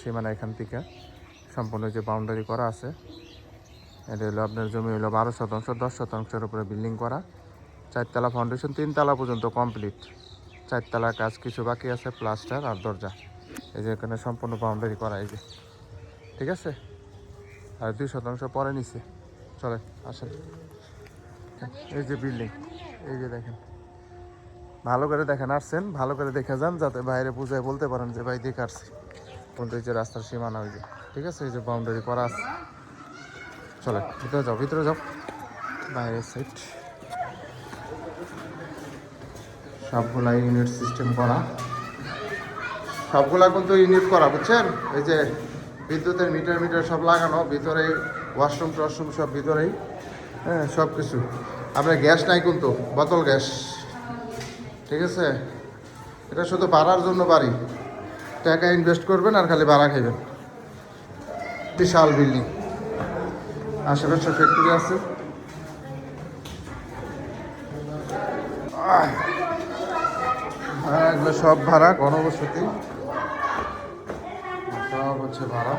সীমানা এখান থেকে সম্পূর্ণ যে বাউন্ডারি করা আছে, এটা হলো আপনার জমি হলো বারো শতাংশ, দশ শতাংশের উপরে বিল্ডিং করা। চারতলা ফাউন্ডেশন তিনতলা পর্যন্ত কমপ্লিট চারতলা কাজ কিছু বাকি আছে প্লাস্টার আর দরজা। এই যে এখানে সম্পূর্ণ বাউন্ডারি করা, এই যে। ঠিক আছে? আর দুই শতাংশ পরে নিছে চলে আসেন। এই যে বিল্ডিং এই যে দেখেন। ভালো করে দেখেন, আসছেন, ভালো করে দেখে যান, যাতে বাইরে পূজায় বলতে পারেন যে, ভাই, দেখে আসছি। কিন্তু এই যে রাস্তার সীমানা ওই যে, ঠিক আছে? এই যে বাউন্ডারি করা আছে। চলে, ভিতরে যাও ভিতরে যাও। বাইরের সাইড সবগুলা ইউনিট সিস্টেম করা। সবগুলা কিন্তু ইউনিট করা, বুঝছেন? এই যে বিদ্যুতের মিটার মিটার সব লাগানো, ভিতরে ওয়াশরুম টশরুম সব ভিতরেই। হ্যাঁ সব কিছু আপনার গ্যাস নাই কিন্তু, বোতল গ্যাস। ঠিক আছে? এটা শুধু বাড়ার জন্য বাড়ি। টাকা ইনভেস্ট করবেন আর খালি ভাড়া খাইবেন। বিশাল বিল্ডিং আশেপাশে ফ্যাক্টরি আছে। ভাড়া এগুলো সব ভাড়া, গণবসতি। সব হচ্ছে ভাড়া।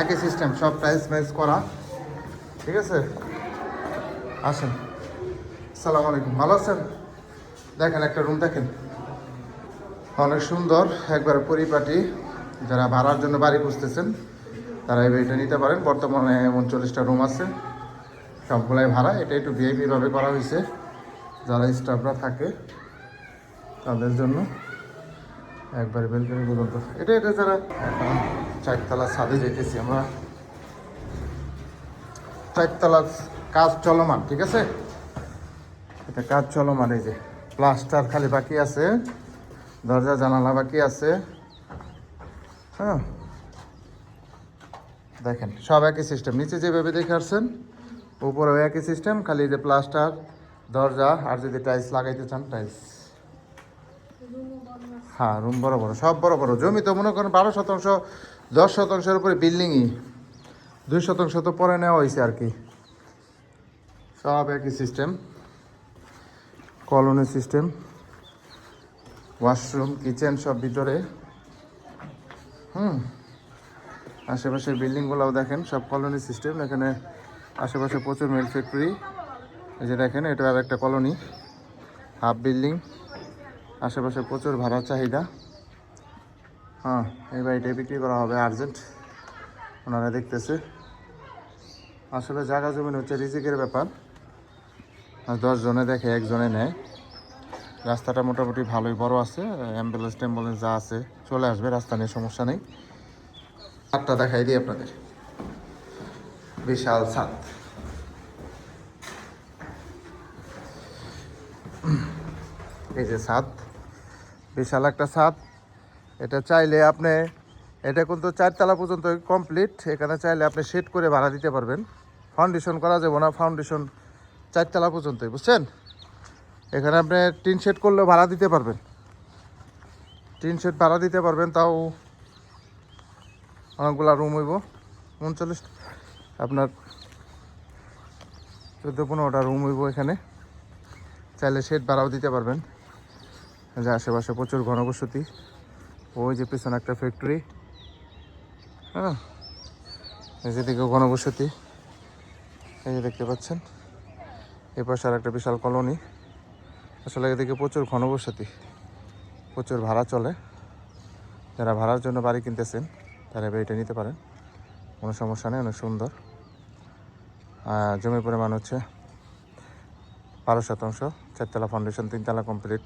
একই সিস্টেম সব প্রাইস ম্যাচ করা। ঠিক আছে? আসেন। সালাম আলাইকুম। ভালো আছেন? দেখেন একটা রুম দেখেন। অনেক সুন্দর। একবার পরিপাটি যারা ভাড়ার জন্য বাড়ি খুঁজতেছেন, তারা এই বাড়িটা নিতে পারেন। বর্তমানে উনচল্লিশটা রুম আছে। সবগুলাই ভাড়া। এটা একটু ভিআইপি ভাবে করা হয়েছে। যারা স্টাফরা থাকে, তাদের জন্য একবার বেলকনি পর্যন্ত এটা এটা যারা এখন চারতলা ছাদে যেতেছি আমরা। চারতলা কাজ চলমান, ঠিক আছে? এটা কাজ চলমান, এই যে। প্লাস্টার খালি বাকি আছে। দরজা, জানালা বাকি আছে। হ্যাঁ। দেখেন, সব একই সিস্টেম নিচে যেভাবে দেখে আসছেন, উপরেও একই সিস্টেম খালি যে প্লাস্টার দরজা, আর যদি টাইলস লাগাইতে চান টাইলস হ্যাঁ রুম বড় বড়, সব বড় বড়। জমি তো মনে করেন বারো শতাংশ, দশ শতাংশের উপরে বিল্ডিংই দুই শতাংশ তো পরে নেওয়া হয়েছে আর কি। সব একই system colony system washroom, kitchen সব ভিতরে। হুম, আশেপাশের বিল্ডিংগুলোও দেখেন, সব কলোনি সিস্টেম। এখানে আশেপাশে প্রচুর মিল ফ্যাক্টরি। এই যে দেখেন, এটা আর একটা কলোনি, হাফ বিল্ডিং। আশেপাশে প্রচুর ভাড়া চাহিদা। হ্যাঁ এই বাড়িটা বিক্রি করা হবে আর্জেন্ট। ওনারা দেখতেছে। আসলে জায়গা জমিন হচ্ছে রিজিকের ব্যাপার। আর দশ জনে দেখে, একজনে নেয়। রাস্তাটা মোটামুটি ভালোই বড় আছে অ্যাম্বুলেন্স ট্যাম্বুলেন্স যা আছে চলে আসবে, রাস্তা নিয়ে সমস্যা নেই। ছাদটা দেখাই দিই আপনাদের। বিশাল ছাদ। এই যে ছাদ, বিশাল একটা ছাদ। এটা চাইলে আপনি, এটা কিন্তু চারতলা পর্যন্ত কমপ্লিট এখানে চাইলে আপনি সেট করে ভাড়া দিতে পারবেন। ফাউন্ডেশন করা যাবে না ফাউন্ডেশন চারতলা পর্যন্তই, বুঝছেন? এখানে আপনি টিন শেড করলেও ভাড়া দিতে পারবেন। টিন শেড ভাড়া দিতে পারবেন, তাও অনেকগুলা রুম হইব। উনচল্লিশ, আপনার চোদ্দ পনেরোটা রুম হইব এখানে। চাইলে শেড ভাড়াও দিতে পারবেন। যে আশেপাশে প্রচুর ঘনবসতি। ওই যে পিছনে একটা ফ্যাক্টরি হ্যাঁ যেদিকে ঘনবসতি। এই যে দেখতে পাচ্ছেন। এ পাশে আর একটা বিশাল কলোনি। আসলে এদিকে প্রচুর ঘনবসতি, প্রচুর ভাড়া চলে। যারা ভাড়ার জন্য বাড়ি কিনতেছেন, তারা বাড়িটা নিতে পারেন। কোনো সমস্যা নেই, অনেক সুন্দর। জমির পরিমাণ হচ্ছে বারো শতাংশ, চারতলা ফাউন্ডেশন তিনতলা কমপ্লিট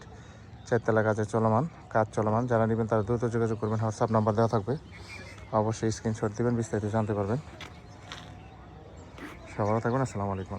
চারতলা কাজে চলমান, কাজ চলমান। যারা নেবেন তারা দ্রুত যোগাযোগ করবেন হোয়াটসঅ্যাপ নাম্বার দেওয়া থাকবে। অবশ্যই স্ক্রিনশট দেবেন, বিস্তারিত জানতে পারবেন। সবার থাকবেন, আসসালামু আলাইকুম।